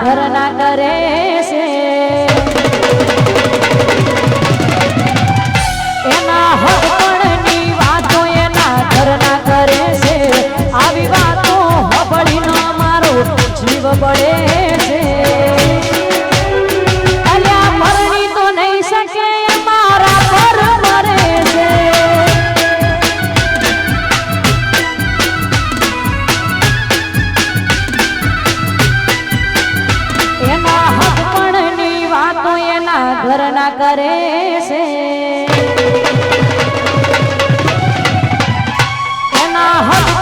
ଘର ନାଗରେ કરે છે એના હક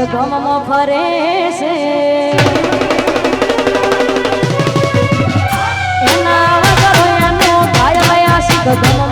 તો ગમમો ફરે છે. એના વગર એનો ભાઈ ભાઈ આશી ગમમો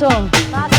Achtung! Achtung.